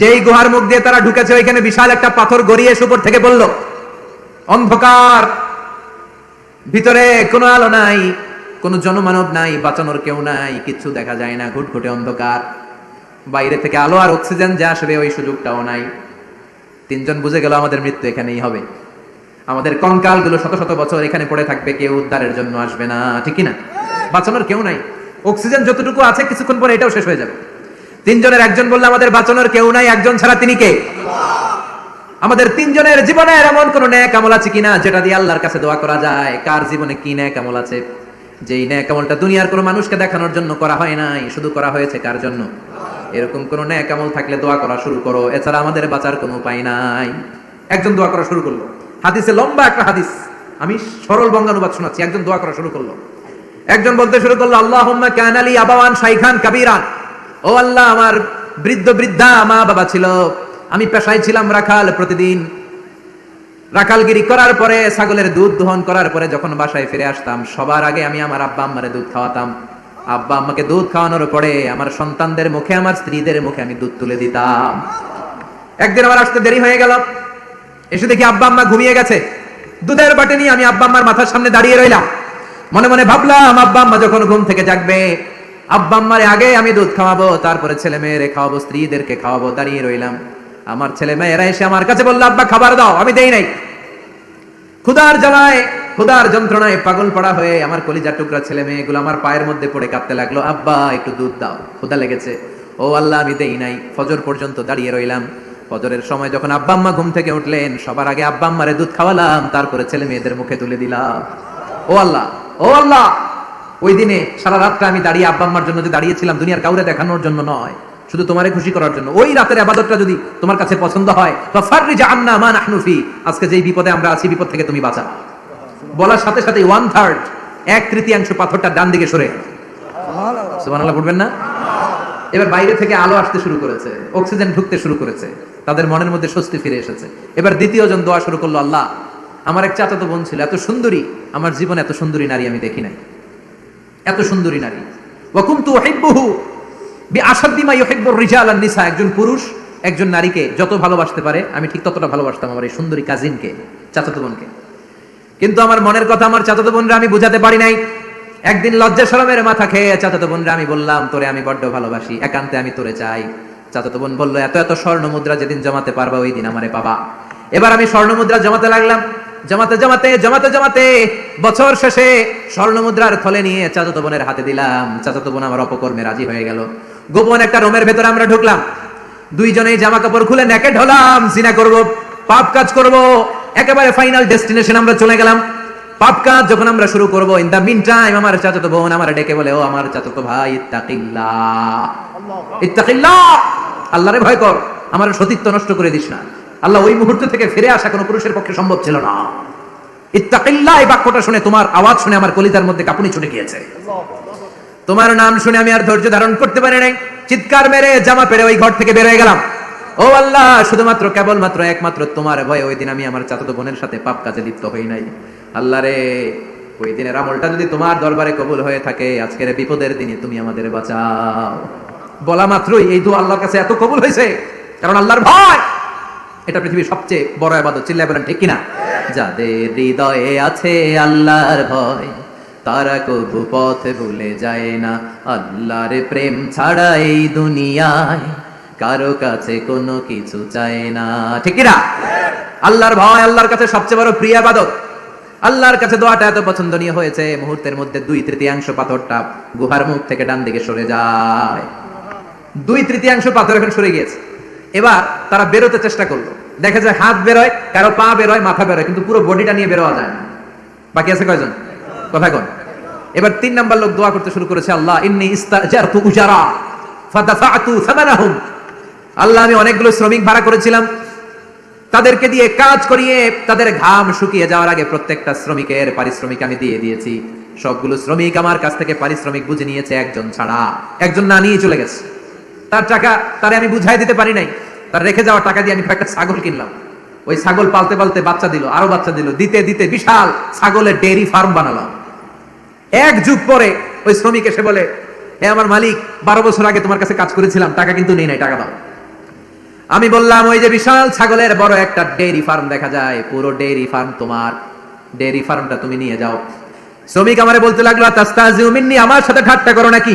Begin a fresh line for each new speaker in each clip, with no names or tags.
যেই গুহার মুখ দিয়ে তারা ঢুকেছে, ওইখানে বিশাল একটা পাথর গড়িয়ে উপর থেকে বলল, অন্ধকার। ভিতরে কোনো আলো নাই, কোনো জনমানব নাই, বাঁচানোর কেউ নাই, কিচ্ছু দেখা যায় না, ঘুটঘুটে অন্ধকার। বাইরে থেকে আলো আর অক্সিজেন যা আসবে, ওই সুযোগটাও নাই। তিনজন বুঝে গেল আমাদের মৃত্যু এখানেই হবে। আমাদের কঙ্কালগুলো শত শত বছর এখানে পড়ে থাকবে, কেউ উদ্ধারের জন্য আসবে না, ঠিক না? বাঁচানোর কেউ নাই। অক্সিজেন যতটুকু আছে, কিছুক্ষণ পরে এটাও শেষ হয়ে যাবে। তিনজনের একজন বললে আমাদের বাঁচানোর কেউ নাই, একজন ছাড়া তিনি কে? আমাদের তিনজনের জীবনের এমন কোন ন্যায় কামল আছে কিনা যেটা দিয়ে আল্লাহর কাছে দোয়া করা যায়? কার জীবনে কি ন্যায় কামল আছে? যেই ন্যায় কামলটা দুনিয়ার কোনো মানুষকে দেখানোর জন্য করা হয় নাই, শুধু করা হয়েছে কার জন্য? এরকম কোন ন্যায় কামল থাকলে দোয়া করা শুরু করো, এছাড়া আমাদের বাঁচার কোনো উপায় নাই। একজন দোয়া করা শুরু করল। হাদিসে লম্বা একটা হাদিস, আমি সরল বঙ্গানুবাদ শোনাচ্ছি, একজন দোয়া করা শুরু করল। একজন বলতে শুরু করল আল্লাহ কানালি আবাওয়ান শাইখান কাবিরান। ও আল্লাহ, আমার বৃদ্ধ বৃদ্ধা মা বাবা ছিল। আমি পেশায় ছিলাম রাখাল প্রতিদিন। রাখালগিরি করার পরে, ছাগলের দুধ দহন করার পরে যখন বাসায় ফিরে আসতাম, সবার আগে আমি আমার আব্বা আম্মারে দুধ খাওয়াতাম। আব্বা আম্মাকে দুধ খাওয়ানোর পরে আমার সন্তানদের মুখে, আমার স্ত্রীদের মুখে আমি দুধ তুলে দিতাম। একদিন আমার আসতে দেরি হয়ে গেল। এসে দেখি আব্বা আম্মা ঘুমিয়ে গেছে। দুধের বাটে নিয়ে আমি আব্বা আম্মার মাথার সামনে দাঁড়িয়ে রইলাম। মনে মনে ভাবলাম, আব্বা আম্মা যখন ঘুম থেকে জাগবে আব্বা আগে আমি দুধ খাওয়াবো, তারপরে ছেলে মেয়েরে খাওয়াবো, স্ত্রীদেরকে খাওয়াবো, দাঁড়িয়ে রইলাম। আমার ছেলে মেয়েরা এসে আমার কাছে বলল, আব্বা, খাবার দাও, আমি দেই নাই। ক্ষুদার জ্বালায় ক্ষুদার যন্ত্রণায় পাগল পড়া হয়ে আমার কলিজার টুকরা ছেলে মেয়েগুলো আমার পায়ের মধ্যে পড়ে কাঁপতে লাগল। আব্বা, একটু দুধ দাও। ক্ষুদা লেগেছে। ও আল্লাহ, আমি দেই নাই। ফজর পর্যন্ত দাঁড়িয়ে রইলাম। ফজরের সময় যখন আব্বা আম্মা ঘুম থেকে উঠলেন, সবার আগে আব্বা আম্মারে দুধ খাওয়ালাম, তারপরে ছেলে মেয়েদের মুখে তুলে দিলাম। ও আল্লাহ ও আল্লাহ! ওই দিনে সারা রাতটা আমি দাঁড়িয়ে আব্বা আম্মার জন্য যে দাঁড়িয়েছিলাম দুনিয়ার কাউরে দেখানোর জন্য নয় শুধু তোমারে খুশি করার জন্য। ওই রাতের আবাদতটা যদি তোমার কাছে পছন্দ হয় আজকে যেই বিপদে আমরা আছি বিপদ থেকে তুমি বাঁচা বলার সাথে সাথে ওয়ান থার্ড এক তৃতীয়াংশ পাথরটা ডান দিকে সরে সুবহানাল্লাহ। পড়বেন না? এবার বাইরে থেকে আলো আসতে শুরু করেছে অক্সিজেন ঢুকতে শুরু করেছে তাদের মনের মধ্যে স্বস্তি ফিরে এসেছে। এবার দ্বিতীয় জন দোয়া শুরু করল আল্লাহ আমার এক চাচাতো বোন ছিল এত সুন্দরী আমার জীবনে এত সুন্দরী নারী আমি দেখি নাই। এত সুন্দরী নারী। ওয়াকুমতু উহিব্বুহু বিআসাদ্দিমা ইউহিব্বুর রিজাল নিসা। একজন পুরুষ, একজন নারীকে যত ভালোবাসতে পারে, আমি ঠিক ততটা ভালোবাসতাম আমার এই সুন্দরী কাজিনকে চাচাতো বোনকে। কিন্তু আমার মনের কথা আমার চাচাতো বোনরা আমি বুঝাতে পারি নাই। একদিন লজ্জা শরমের মাথা খেয়ে চাচাতো বোনরা আমি বললাম, তোরে আমি বড্ড ভালোবাসি, একান্তে আমি তোরে চাই। চাচাতো বোন বলল, এত এত স্বর্ণ মুদ্রা যেদিন জমাতে পারবা, ওই দিন আমারে পাবা। এবার আমি স্বর্ণ মুদ্রা জমাতে লাগলাম। জমাতে জমাতে জমাতে জমাতে বছর শেষে স্বর্ণ মুদ্রার থলে নিয়ে চাচাতো বোনের হাতে দিলাম। চাচাতো বোন আমার অপকর্মে রাজি হয়ে গেল। গোপন একটা রুমের ভেতরে আমরা ঢুকলাম। দুইজনেই জামা কাপড় খুলে নেকেড হলাম। সিনা করব পাপ কাজ করব। একেবারে ফাইনাল ডেস্টিনেশন আমরা চলে গেলাম। পাপ কাজ যখন আমরা শুরু করব ইন দা মিন টাইম আমার চাচাতো বোন আমার ডেকে বলে ও আমার চাচাতো ভাই ইত্তাকিল্লাহ ইত্তাকিল্লাহ আল্লাহরে ভয় কর আমার সতীত্ব নষ্ট করে দিস না। আল্লাহ ওই মুহূর্ত থেকে ফিরে আসা কোনো পুরুষের পক্ষে সম্ভব ছিল না। ইত্তাকিল্লাহ এই বাক্যটা শুনে, তোমার আওয়াজ শুনে আমার কলিতার মধ্যে কাপুনি ছুটে গিয়েছে। তোমার নাম শুনে আমি আর ধৈর্য ধারণ করতে পারি নাই। চিৎকার মেরে জামা পেরে ওই ঘর থেকে বের হয়ে গেলাম। ও আল্লাহ, শুধুমাত্র, কেবলমাত্র, একমাত্র তোমার ভয়ে ওই দিন আমি আমার চাচাতো বোনের সাথে পাপ কাজে লিপ্ত হই নাই। আল্লাহ রে, ওই দিনের আমলটা যদি তোমার দরবারে কবুল হয়ে থাকে, আজকের বিপদের দিনে তুমি আমাদের বাঁচাও। বলা মাত্রই এই দু আল্লাহর কাছে এত কবুল হয়েছে, কারণ আল্লাহর ভয়। এটা পৃথিবীর সবচেয়ে বড় আবাদত, চিল্লায় বলেন, ঠিক কিনা? যাদের হৃদয়ে আছে আল্লাহর ভয়, তারা কবু পথ ভুলে যায় না। আল্লাহর প্রেম ছাড়া এই দুনিয়ায় কারও কাছে কোনো কিছু চায় না। ঠিক কিনা? আল্লাহর ভয় আল্লাহর কাছে সবচেয়ে বড় প্রিয় আবাদত। আল্লাহর কাছে দোয়াটা এত পছন্দনীয় হয়েছে, মুহূর্তের মধ্যে দুই তৃতীয়াংশ পাথরটা গুহার মুখ থেকে ডান দিকে সরে যায়। দুই তৃতীয়াংশ পাথর এখন সরে গিয়েছে। এবার তারা বেরোতে চেষ্টা করল। দেখা যায় হাত বেরোয়, কারও পা বেরোয়, মাথা বেরোয়, কিন্তু পুরো বডিটা নিয়ে বেরোয়া যায় বাকি আছে কয়জন? কথা কন। এবার তিন নাম্বার লোক দোয়া করতে শুরু করেছে, আল্লাহ, ইন্নি আল্লাহ, আমি অনেকগুলো শ্রমিক ভাড়া করেছিলাম। তাদেরকে দিয়ে কাজ করিয়ে তাদের ঘাম শুকিয়ে যাওয়ার আগে প্রত্যেকটা শ্রমিকের পারিশ্রমিক আমি দিয়ে দিয়েছি। সবগুলো শ্রমিক আমার কাছ থেকে পারিশ্রমিক বুঝে নিয়েছে, একজন ছাড়া। একজন না নিয়ে চলে গেছে। তার টাকা তারে আমি বুঝাই দিতে পারি নাই। তার রেখে যাওয়া টাকা দিয়ে আমি একটা ছাগল কিনলাম। ওই ছাগল পালতে পালতে বাচ্চা দিল, আরও বাচ্চা দিল, দিতে দিতে বিশাল ছাগলের ডেয়ারি ফার্ম বানালাম। এক যুগ পরে ওই শ্রমিক এসে বলে, হে আমার মালিক, বারো বছর আগে তোমার কাছে কাজ করেছিলাম, টাকা কিন্তু নেই নাই, টাকা দাও। আমি বললাম, ওই যে বিশাল ছাগলের বড় একটা ডেয়ারি ফার্ম দেখা যায়, পুরো ডেয়ারি ফার্ম তোমার। ডেয়ারি ফার্মটা তুমি নিয়ে যাও। শ্রমিক আমারে বলতে লাগল আমার সাথে ঠাট্টা করো নাকি?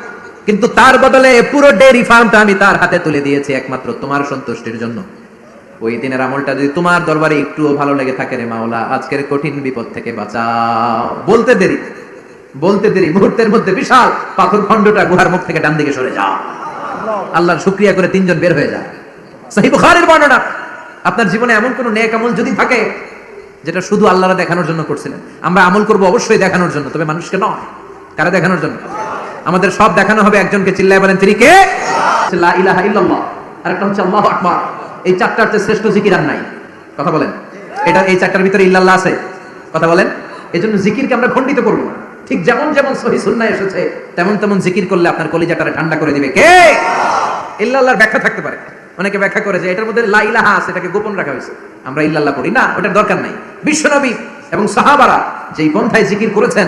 কিন্তু তার বদলে পুরো ডেয়ারি ফার্মটা আমি তার হাতে তুলে দিয়েছি একমাত্র তোমার সন্তুষ্টির জন্য। ওই দিনের আমলটা যদি তোমার দরবারে একটুও ভালো লেগে থাকে রে মাওলা, আজকের কঠিন বিপদ থেকে বাঁচাও। বলতে দেরি বলতে দেরি, মুহূর্তের মধ্যে বিশাল পাথর খণ্ডটা গুহার মুখ থেকে ডান দিকে সরে যাও। আল্লাহর শুক্রিয়া করে তিনজন বের হয়ে যায়। সহি বুখারীর বর্ণনা, আপনার জীবনে এমন কোন নেক আমল যদি থাকে, যেটা শুধু আল্লাহরা দেখানোর জন্য করছিলেন, আমরা আমল করব অবশ্যই দেখানোর জন্য, তবে মানুষকে নয়, কারা দেখানোর জন্য? আমাদের সব দেখানো হবে, একজনকে চিল্লায় বলেন, তিনি কে? লা আর একটা হচ্ছে আল্লাহু আকবার। এই চারটার চেয়ে শ্রেষ্ঠ জিকির আর নাই। কথা বলেন। এটা এই চারটার ভিতরে ইল্লাল্লাহ আছে। কথা বলেন। এই জন্য জিকিরকে আমরা খণ্ডিত করব ঠিক যেমন যেমন সহি এসেছে, তেমন তেমন জিকির করলে আপনার কলিজাটারে ঠান্ডা করে দিবে। কে? ইল্লাল্লাহর ব্যাখ্যা থাকতে পারে। অনেকে ব্যাখ্যা করে যে এটার মধ্যে লা ইলাহা আছে, এটাকে গোপন রাখা হয়েছে। আমরা ইল্লাল্লাহ পড়ি। না, ওটার দরকার নাই। বিশ্বনবী এবং সাহাবারা যেই পন্থায় জিকির করেছেন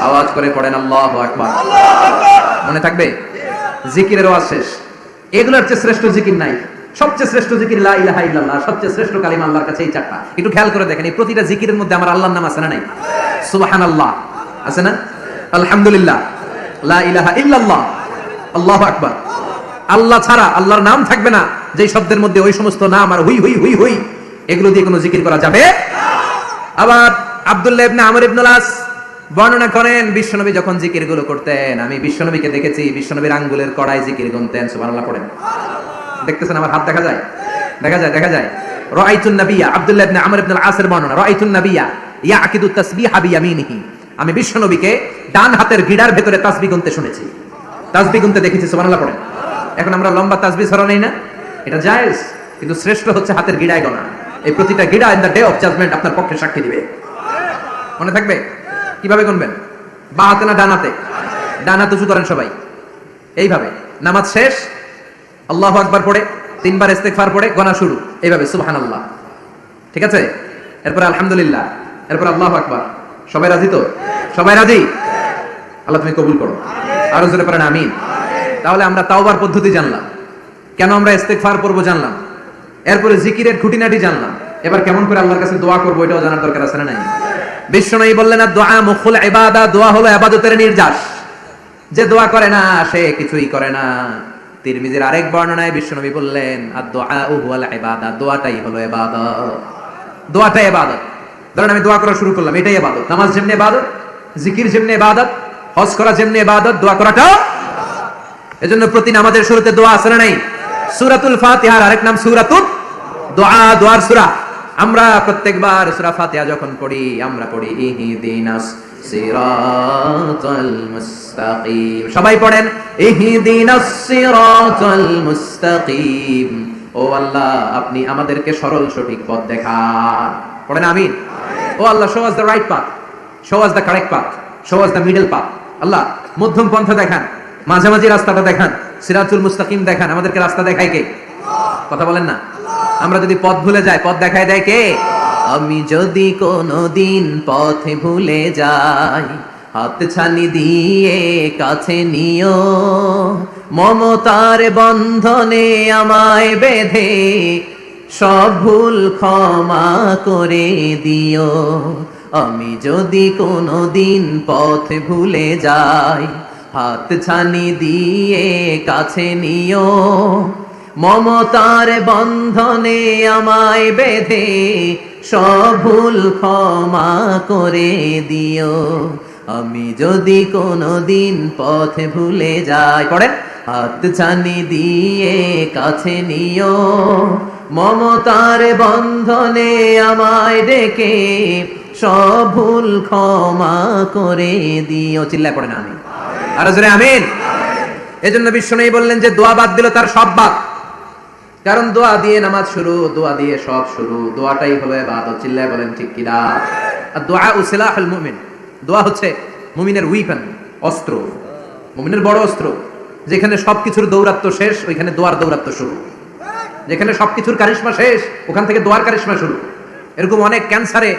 আওয়াজ করে পড়েন, আল্লাহু আকবার। মনে থাকবে? জিকিরের আওয়াজ শেষ। এগুলোর চেয়ে শ্রেষ্ঠ জিকির নাই। সবচেয়ে শ্রেষ্ঠ জিকির লা সবচেয়ে শ্রেষ্ঠ কালিমা আল্লাহর কাছে এই চারটা। একটু খেয়াল করে দেখেন, এই প্রতিটা জিকিরের মধ্যে আমার আল্লাহর নাম আছে না নাই? সুবহানাল্লাহ। আছে না? আলহামদুলিল্লাহ। লা ইলাহা ইল্লাল্লাহ। আল্লাহু আকবার। আল্লাহ ছাড়া আল্লাহর নাম থাকবে না। যেই শব্দের মধ্যে ওই সমস্ত নাম আর হুই হুই হুই হুই, এগুলো দিয়ে কোনো জিকির করা যাবে আবার আব্দুল্লাহ ইবনে আমর ইবনুল আস বর্ণনা করেন, বিশ্বনবী যখন জিকিরগুলো করতেন, আমি বিশ্বনবীকে দেখেছি, বিশ্বনবীর আঙ্গুলের কড়াই জিকির গুনতেন, সুবহানাল্লাহ পড়েন। দেখতেছেন আমার হাত দেখা যায়? দেখা যায় দেখা যায়। রাআইতুন নাবিয়্যা আব্দুল্লাহ ইবনে আমর ইবনুল আসের বর্ণনা, রাআইতুন নাবিয়্যা ইয়াকিদু তাসবিহা বিয়ামিনিহি। আমি বিশ্বনবীকে ডান হাতের গিড়ার ভেতরে তাসবিহ গুনতে শুনেছি। তাসবিহ গুনতে দেখেছি, সুবহানাল্লাহ পড়েন। এখন আমরা লম্বা তাসবিহ ছড়া নেই না? এটা জায়েজ, কিন্তু শ্রেষ্ঠ হচ্ছে হাতের গিড়ায় গোনা এই প্রতিটা গিড়া in the day of judgement আপনার পক্ষে সাক্ষী দিবে। মনে থাকবে? কীভাবে গুনবেন? বা হাতে না ডানাতে ডানাতে উঁচু করেন সবাই। এইভাবে। নামাজ শেষ, আল্লাহ আকবার পড়ে, তিনবার ইস্তেগফার পড়ে, গোনা শুরু। এইভাবে, সুবহানাল্লাহ। ঠিক আছে? এরপর আলহামদুলিল্লাহ। এরপর আল্লাহ আকবার। সবাই রাজি তো? সবাই রাজি? আল্লাহ তুমি কবুল করো। আরও জোরে পড়েন, আমিন। তাহলে আমরা তাওবার পদ্ধতি জানলাম। কেন আমরা ইস্তেগফার করব জানলাম? এরপরে জিকিরের খুঁটিনাটি জানলাম। এবার কেমন করে আল্লাহর কাছে দোয়া করব এটাও জানার দরকার আছে না নাই? বিশ্বনবী বললেন দোয়া মুখুল ইবাদা, দোয়া হলো ইবাদতের নির্যাস। যে দোয়া করে না, সে কিছুই করে না। তিরমিজির আরেক বর্ণনায় বিশ্বনবী বললেন আর দোয়া হুয়াল ইবাদা, দোয়াটাই হলো ইবাদত। দোয়াটাই ইবাদত। ধরেন আমি দোয়া করা শুরু করলাম, এটাই ইবাদত। নামাজ যেমনি ইবাদত, জিকির যেমনি ইবাদত, হজ করা যেমনি ইবাদত, দোয়া করাটা এজন্য প্রতি নামাজের শুরুতে দোয়া না নাই? সূরাতুল ফাতিহার আরেক নাম সূরাতুত দোয়া দোয়ার সূরা। আমরা প্রত্যেকবার সূরা ফাতিহা যখন পড়ি, আমরা পড়ি ইহদিনাস সিরাতাল মুস্তাকিম। সবাই পড়েন, ইহদিনাস সিরাতাল মুস্তাকিম। ও আল্লাহ, আপনি আমাদেরকে সরল সঠিক পথ দেখান। পড়েন, আমিন। O Allah show us the right path show us the correct path show us the middle path Allah, মধ্যম পন্থা দেখান, মাঝামাঝি রাস্তাটা দেখান সিরাজুল মুস্তাকিম দেখান। আমাদেরকে রাস্তা দেখায় কে? কথা বলেন না? আমরা যদি পথ ভুলে যাই, পথ দেখায় দেয় কে? আমি যদি কোনো দিন পথে ভুলে যাই, হাত ছানি দিয়ে কাছে নিও, মমতার বন্ধনে আমায় বেঁধে, সব ভুল ক্ষমা করে দিও। আমি যদি কোনো দিন পথ ভুলে যাই, হাত ছানি দিয়ে কাছে নিও মমতার বন্ধনে আমায় বেঁধে সব ভুল ক্ষমা করে দিও। আমি যদি কোনো দিন পথে ভুলে যাই, পড়েন, হাত ছানি দিয়ে কাছে নিও। মমতার বন্ধনে আমায় ডেকে সব ভুল ক্ষমা করে দিও। চিল্লায় পড়েন আমি আরও জোরে, আমিন। এজন্য বিশ্ব নেই বললেন যে, দোয়া বাদ দিল তার সব বাদ কারণ দোয়া দিয়ে নামাজ শুরু দোয়া দিয়ে সব শুরু। দোয়াটাই হলো ইবাদত চিল্লায় বলেন ঠিক কিনা? আর দোয়া উসিলাহুল মুমিন। দোয়া হচ্ছে মুমিনের উইপেন অস্ত্র। মুমিনের বড় অস্ত্র। যেখানে সবকিছুর দৌরাত্ম শেষ ওইখানে দোয়ার দৌরাত্ম শুরু। যেখানে সবকিছুর কারিশমা শেষ ওখান থেকে দোয়ার কারিশমা শুরু। এরকম অনেক ক্যান্সারে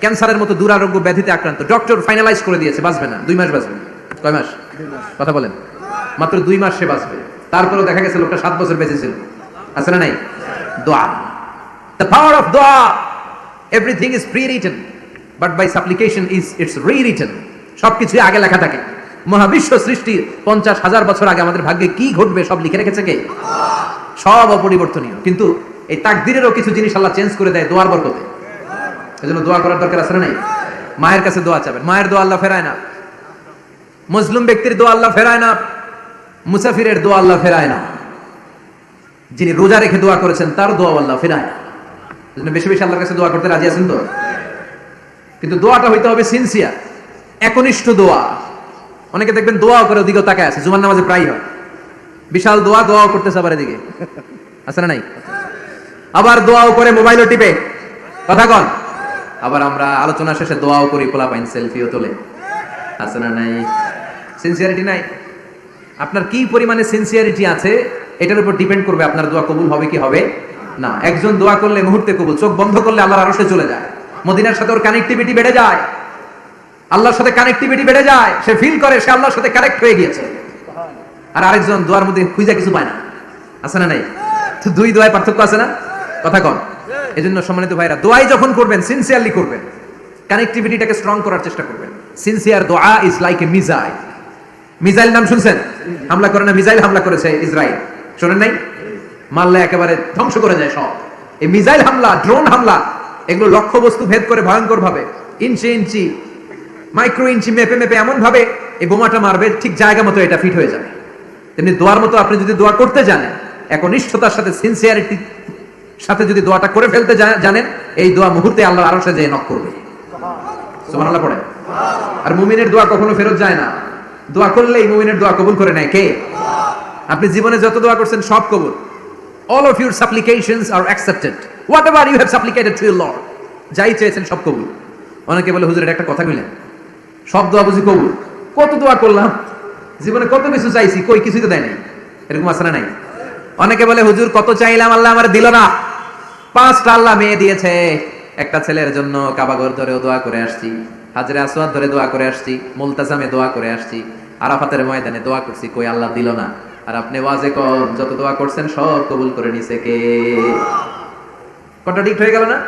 ক্যান্সারের মতো দুরারোগ্য ব্যাধিতে আক্রান্ত। ডক্টর ফাইনালাইজ করে দিয়েছে বাঁচবে না। দুই মাস বাঁচবে। কয় মাস। কথা বলেন। মাত্র দুই মাস সে বাঁচবে। তারপরেও দেখা গেছে লোকটা সাত বছর বেঁচে ছিল। আছে না নাই? দোয়া। The power of dua everything is prewritten but by supplication is it's rewritten সবকিছু আগে লেখা থাকে। মহাবিশ্ব সৃষ্টির পঞ্চাশ হাজার বছর আগে আমাদের ভাগ্যে কি ঘটবে সব লিখে রেখেছে কে? সব অপরিবর্তনীয়। কিন্তু এই তাকদিরেরও কিছু জিনিস আল্লাহ চেঞ্জ করে দেয় দোয়ার বরকতে। এজন্য দোয়া করার দরকার আছে না নাই? মায়ের কাছে দোয়া চাবেন। মায়ের দোয়া আল্লাহ ফেরায় না। মুসলিম ব্যক্তির দোয়া আল্লাহ ফেরায় না। মুসাফিরের দোয়া আল্লাহ ফেরায় না। যিনি রোজা রেখে দোয়া করেছেন, তার দোয়া আল্লাহ ফেরায় বেশি বেশি আল্লাহর কাছে দোয়া করতে রাজি আছেন তো? কিন্তু দোয়াটা হইতে হবে সিনসিয়ার একনিষ্ঠ দোয়া। অনেকে দেখবেন দোয়াও করে ওদিকেও তাকায় আছে, জুমার নামাজে প্রায় হয়। বিশাল দোয়া দোয়াও করতেছে আবার এদিকে। আছে না নাই? আবার দোয়াও করে মোবাইলও টিপে। কথা কন। আবার আমরা আলোচনা শেষে দোয়াও করি পোলা পাইন সেলফিও তোলে। আছে না নাই? সিনসিয়ারিটি নাই। আপনার কি পরিমাণে সিনসিয়ারিটি আছে? এটার উপর ডিপেন্ড করবে আপনার দোয়া কবুল হবে কি হবে না। একজন দোয়া করলে মুহূর্তে কবুল, চোখ বন্ধ করলে আল্লাহর আরশে চলে যায়। মদিনার সাথে ওর কানেক্টিভিটি বেড়ে যায়। আল্লাহর সাথে কানেক্টিভিটি বেড়ে যায়। সে ফিল করে, সে আল্লাহর সাথে কানেক্ট হয়ে গিয়েছে। আর আরেকজন দোয়ার মধ্যে খুঁজে কিছু পায় না। আছে না নাই? দুই দোয়ায় পার্থক্য আছে না? কথা কম এজন্য সম্মানিত ভাইরা, দোয়াই যখন করবেন সিনসিয়ারলি করবেন। কানেক্টিভিটিটাকে স্ট্রং করার চেষ্টা করবেন। সিনসিয়ার দোয়া is like a missile missile নাম শুনছেন? হামলা করে না? মিজাইল হামলা করেছে ইসরায়েল। শোনেন নাই? মারলে একেবারে ধ্বংস করে যায় সব। এই মিজাইল হামলা, ড্রোন হামলা, এগুলো লক্ষ্য বস্তু ভেদ করে ভয়ঙ্কর ভাবে ইঞ্চি ইঞ্চি, মাইক্রো ইঞ্চি মেপে মেপে এমন ভাবে এই বোমাটা মারবে, ঠিক জায়গা মতো এটা ফিট হয়ে যাবে। তেমনি দোয়ার মতো আপনি যদি দোয়া করতে জানেন, একনিষ্ঠতার সাথে সিনসিয়ারিটি সাথে যদি দোয়াটা করে ফেলতে জানেন, এই দোয়া মুহূর্তে আল্লাহ আরও সে নক করবে। সুবহানাল্লাহ পড়ে আর মুমিনের দোয়া কখনো ফেরত যায় না। দোয়া করলেই মুমিনের দোয়া কবুল করে নেয় কে? আপনি জীবনে যত দোয়া করছেন, সব কবুল। All of your supplications are accepted whatever you have supplicated to your lord যাই চেয়েছেন, সব কবুল। অনেকে বলে, হুজুর, এটা একটা কথা কইলেন। সব দোয়া বুঝি কবুল। কত দোয়া করলাম? জীবনে কত কিছু চাইছি, কই কিছুই তো দেয় নাই। এরকম না নাই? অনেকে বলে, হুজুর, কত চাইলাম, আল্লাহ আমার দিল না। পাঁচটা আল্লাহ মেয়ে দিয়েছে। একটা ছেলের জন্য কাবাগর ধরে দোয়া করে আসছি। হাজরে আসওয়াদ ধরে দোয়া করে আসছি। মুলতাজামে দোয়া করে আসছি। আরাফাতের ময়দানে দোয়া করছি, কই আল্লাহ দিল না। আর আপনি ওয়াজে কম, যত দোয়া করছেন সব কবুল করে নিছে কে? কন্ট্রাডিক্ট হয়ে গেল না?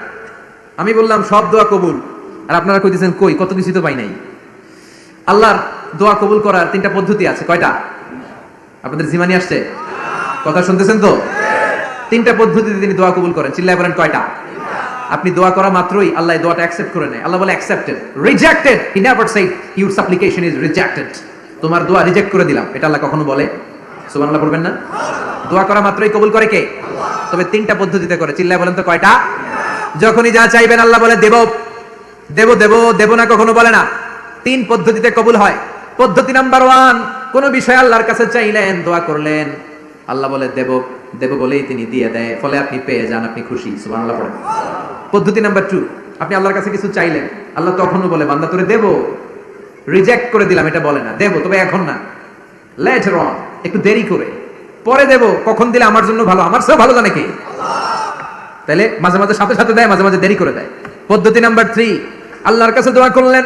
আমি বললাম, সব দোয়া কবুল। আর আপনারা কইতেছেন, কই? কত কিছু তো পাই নাই। আল্লাহর দোয়া কবুল করার তিনটা পদ্ধতি আছে। কয়টা? আপনাদের জিমানি আসছে? কথা শুনতেছেন তো? তিনটা পদ্ধতিতে তিনি দোয়া কবুল করেন। চিল্লায় বলেন, কয়টা? আপনি দোয়া করা মাত্রই আল্লাহ দোয়াটা অ্যাকসেপ্ট করে নেয়। আল্লাহ বলে accepted rejected he never said your supplication is rejected তোমার দোয়া রিজেক্ট করে দিলাম। এটা আল্লাহ কখনো বলে সুবহানাল্লাহ পড়বেন না? দোয়া করা মাত্রই কবুল করে কে? তবে তিনটা পদ্ধতিতে করে। চিল্লায় বলেন তো কয়টা? যখনই যা চাইবেন আল্লাহ বলে, দেব। দেব দেব দেব না কখনো, বলে না। তিন পদ্ধতিতে কবুল হয়। পদ্ধতি নাম্বার ওয়ান, কোন বিষয় আল্লাহর কাছে চাইলেন, দোয়া করলেন। আল্লাহ বলে, দেব দেব বলেই তিনি দিয়ে দেয়। ফলে আপনি পেয়ে যান, আপনি খুশি। সুবহানাল্লাহ পড়েন। পদ্ধতি নাম্বার টু, আপনি আল্লাহর কাছে কিছু চাইলেন। আল্লাহ তখনও বলে, বান্দা, তোরে দেব। রিজেক্ট করে দিলাম, এটা বলে না। দেব, তবে এখন না। লেটার অন একটু দেরি করে। পরে দেব, কখন দিলে আমার জন্য ভালো? আমার চেয়েও ভালো জানে কি? তাহলে মাঝে মাঝে সাথে সাথে দেয়, মাঝে মাঝে দেরি করে দেয়। পদ্ধতি নাম্বার থ্রি আল্লাহর কাছে দোয়া করলেন।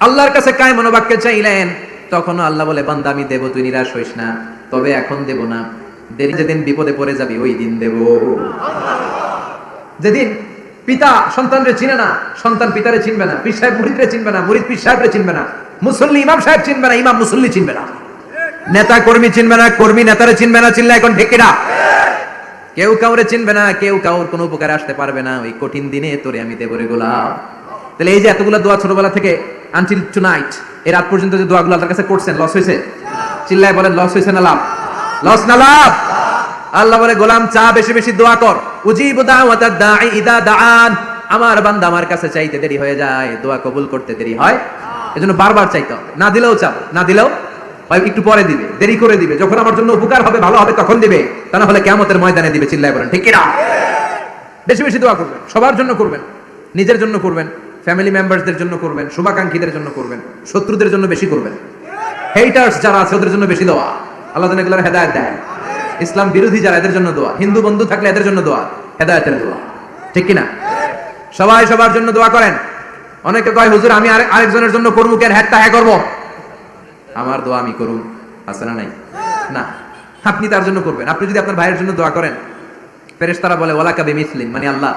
আল্লাহর কাছে কায় মনোবাক্যে চাইলেন। তখন আল্লাহ বলে, বান্দা, আমি দেব, তুই নিরাশ হইস না। তবে এখন দেব না। দেরি যেদিন বিপদে পড়ে যাবি, ওই দিন দেব। যেদিন পিতা সন্তানরে চিনে না, সন্তান পিতারে চিনবে না, পীর সাহেব, মুরিদরে চিনবে না, মুরিদ পীর সাহেবরে চিনবে না, মুসল্লি ইমাম সাহেব চিনবে না, ইমাম মুসল্লি চিনবে না। নেতা কর্মী চিনবে না, কর্মী নেতারে চিনবে না, চিনলে এখন ঢেকেরা কেউ কাউরে চিনবে না, কেউ কাউর কোনো উপকারে আসতে পারবে না। ওই কঠিন দিনে তোরে আমি দেব রে গোলাম। তাহলে এই যে এতগুলো দোয়া ছোটবেলা থেকে আনটিল টু নাইট এই রাত পর্যন্ত যে দোয়াগুলো আল্লাহর কাছে করছেন লস হয়েছে? চিল্লায় বলেন লস হয়েছে না লাভ? লস না লাভ? আল্লাহ বলে, গোলাম, চা বেশি বেশি দোয়া কর। উজিব দাওয়াতাদ দাঈ ইদা দাআন। আমার বান্দা আমার কাছে চাইতে দেরি হয়ে যায়, দোয়া কবুল করতে দেরি হয়। এজন্য বারবার চাইতে হবে। না দিলেও চাও না দিলেও একটু পরে দিবে, দেরি করে দিবে। যখন আমার জন্য উপকার হবে, ভালো হবে, তখন দিবে। তা না হলে কেমতের ময়দানে দিবে, চিল্লায় বলেন, ঠিক কিনা? বেশি বেশি দোয়া করবেন, সবার জন্য করবেন, নিজের জন্য করবেন ফ্যামিলি মেম্বারসদের জন্য করবেন, শুভাকাঙ্ক্ষীদের জন্য করবেন, শত্রুদের জন্য বেশি করবেন। হেইটার্স যারা আছে, ওদের জন্য বেশি দোয়া। আল্লাহ যেন এগুলোর হেদায়ত দেয়। ইসলাম বিরোধী যারা, এদের জন্য দোয়া। হিন্দু বন্ধু থাকলে এদের জন্য দোয়া, হেদায়তের দোয়া। ঠিক কিনা? সবাই সবার জন্য দোয়া করেন। অনেকে কয়, হুজুর, আমি আরেক- আরেকজনের জন্য করব কেন হ্যাঁ হ্যাঁ করব। আমার দোয়া আমি করুন আছে না নাই? না। আপনি তার জন্য করবেন। আপনি যদি আপনার ভাইয়ের জন্য দোয়া করেন ফেরেশ তারা বলে ওলা কাবি মিসলিম মানে আল্লাহ,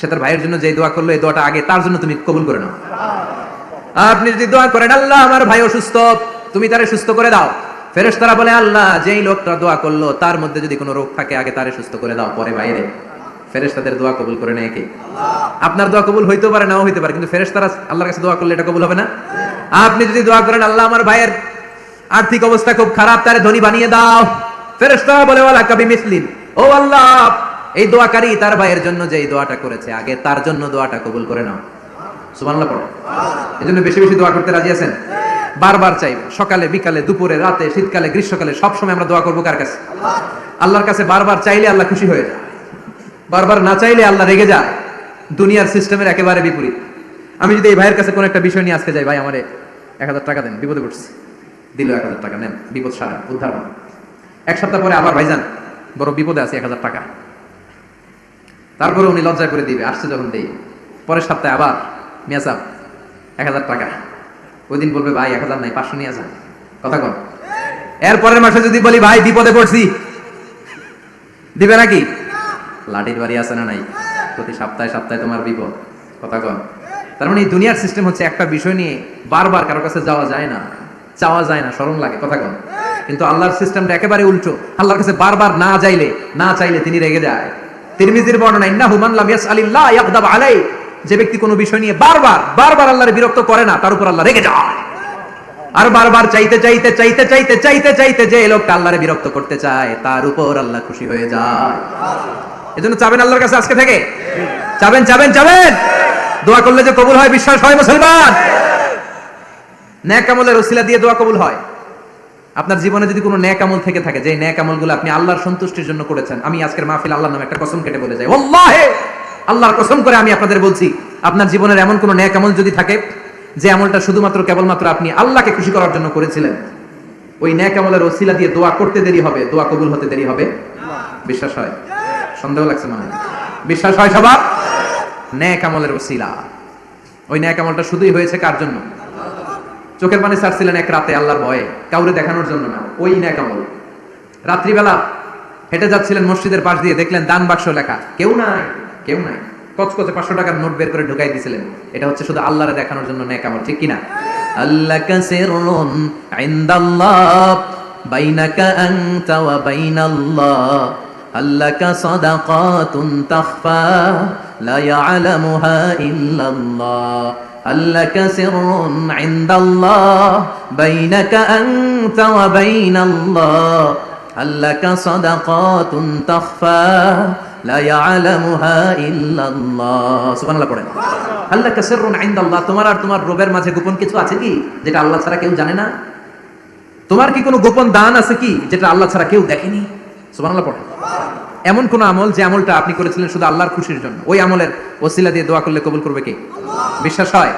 সে তার ভাইয়ের জন্য যে দোয়া করল, এই দোয়াটা আগে তার জন্য তুমি কবুল করে নাও। আপনি যদি দোয়া করেন, আল্লাহ, আমার ভাই অসুস্থ, তুমি তারে সুস্থ করে দাও। ফেরেশ তারা বলে, আল্লাহ, যেই লোকটা দোয়া করল, তার মধ্যে যদি কোনো রোগ থাকে, আগে তারে সুস্থ করে দাও, পরে বাইরে। ফেরেশ তাদের দোয়া কবুল করে নেয় কে? আপনার দোয়া কবুল হইতেও পারে, নাও হইতে পারে, কিন্তু ফেরেশ তারা আল্লাহর কাছে দোয়া করলে এটা কবুল হবে না? আপনি যদি দোয়া করেন, আল্লাহ আমার ভাইয়ের আর্থিক অবস্থা খুব খারাপ, তারে ধনী বানিয়ে দাও। ফেরেশতারা বলে, ওয়ালা কাবি মিসলিম ও আল্লাহ, এই দোয়াকারী তার ভাইয়ের জন্য যে এই দোয়াটা করেছে, আগে তার জন্য দোয়াটা কবুল করে নাও। বেশি সকালে, বিকালে, দুপুরে, রাতে, শীতকালে, গ্রীষ্মকালে, সব সময় আমরা দোয়া করব কার কাছে? আল্লাহর কাছে বারবার চাইলে আল্লাহ খুশি হয়ে বারবার না চাইলে আল্লাহ রেগে যায়। দুনিয়ার সিস্টেমের একেবারে বিপরীত। আমি যদি এই ভাইয়ের কাছে কোনো একটা বিষয় নিয়ে আজকে যাই, ভাই, আমারে এক হাজার টাকা দেন বিপদে পড়ছি। দিল এক হাজার টাকা নেন বিপদ সারা উদ্ধার হন। এক সপ্তাহ পরে আবার ভাইজান বড় বিপদে আছে এক হাজার টাকা। তারপরে উনি লজ্জা করে দিবে আসছে যখন দেই। পরের সপ্তাহে আবার মিয়াসাব এক হাজার টাকা। ওই দিন বলবে ভাই এক হাজার নাই পাঁচশো নিয়ে আসেন কথা কন। এর পরের মাসে যদি বলি ভাই বিপদে পড়ছি। দিবে নাকি? লাঠির বাড়ি আছে না নাই? প্রতি সপ্তাহে সপ্তাহে তোমার বিপদ। কথা কন। তার মানে এই দুনিয়ার সিস্টেম হচ্ছে একটা বিষয় নিয়ে বারবার কারোর কাছে যাওয়া যায় না। চাওয়া যায় না স্মরণ লাগে, কথা কন। কিন্তু আল্লাহর সিস্টেমটা একেবারে উল্টো। আল্লাহর কাছে বারবার না চাইলে না চাইলে তিনি রেগে যায়। তিরমিজির বর্ণনা মান ইয়াসআলিল্লাহ ইয়াগদাব আলাই যে ব্যক্তি কোনো বিষয় নিয়ে বারবার বারবার আল্লাহর বিরক্ত করে না, তার উপর আল্লাহ রেগে যায়। আর বারবার চাইতে চাইতে চাইতে চাইতে চাইতে চাইতে যে লোকটা আল্লাহরে বিরক্ত করতে চায়, তার উপর আল্লাহ খুশি হয়ে যায়। এজন্য চাবেন আল্লাহর কাছে আজকে থেকে? চাবেন চাবেন চাবেন! দোয়া করলে যে কবুল হয়, বিশ্বাস হয় মুসলমান। ন্যাক আমলের ওসিলা দিয়ে দোয়া কবুল হয়। আপনার জীবনে যদি কোনো ন্যাক আমল থেকে থাকে যে ন্যাক আমলগুলো আপনি আল্লাহর সন্তুষ্টির জন্য করেছেন, আমি আজকের মাহফিল আল্লাহর নামে একটা কসম কেটে বলে যাই। ওল্লাহে আল্লাহর কসম করে আমি আপনাদের বলছি, আপনার জীবনের এমন কোনো ন্যাক আমল যদি থাকে, যে আমলটা শুধুমাত্র, কেবলমাত্র আপনি আল্লাহকে খুশি করার জন্য করেছিলেন, ওই ন্যাক আমলের ওসিলা দিয়ে দোয়া করতে দেরি হবে, দোয়া কবুল হতে দেরি হবে? বিশ্বাস হয়? সন্দেহ লাগছে মনে বিশ্বাস হয় সবার? ন্যাক আমলের ওসিলা। ওই ন্যাক আমলটা শুধুই হয়েছে কার জন্য? চোখের পানি ছাড়ছিলেন এক রাতে আল্লাহর ভয়ে, কাউরে দেখানোর জন্য না, ওই ন্যাক আমল রাত্রিবেলা হেঁটে যাচ্ছিলেন মসজিদের পাশ দিয়ে, দেখলেন দান বাক্স লেখা, কেউ নাই কেউ নাই। কচকচে পাঁচশো টাকার নোট বের করে ঢুকাই দিছিলেন। এটা হচ্ছে শুধু আল্লাহরে দেখানোর জন্য ন্যাক আমল ঠিক কিনা? আল্লাহ কাসিরুন ইনদাল্লাহ, বাইনাকা আনতা ওয়া বাইনাল্লাহ। আল্লাকা সাদাকাতুন তাখফা, লা ইয়ালামুহা ইল্লাল্লাহ। আল্লাকা সিররুন ইনদাল্লাহ, বাইনাকা আনতা ওয়া বাইনাল্লাহ। আল্লাকা সাদাকাতুন তাখফা, লা ইয়ালামুহা ইল্লাল্লাহ। সুবহানাল্লাহ পড়েন। আল্লাকা সিররুন ইনদাল্লাহ, তোমার আর তোমার রবের মাঝে গোপন কিছু আছে কি, যেটা আল্লাহ ছাড়া কেউ জানে না? তোমার কি কোনো গোপন দান আছে কি, যেটা আল্লাহ ছাড়া কেউ দেখেনি? সুবহানাল্লাহ পড়ে এমন কোন আমল যে আমলটা আপনি করেছিলেন শুধু আল্লাহর খুশির জন্য? ওই আমলের ওসিলা দিয়ে দোয়া করলে কবুল করবে কে? বিশ্বাস হয়?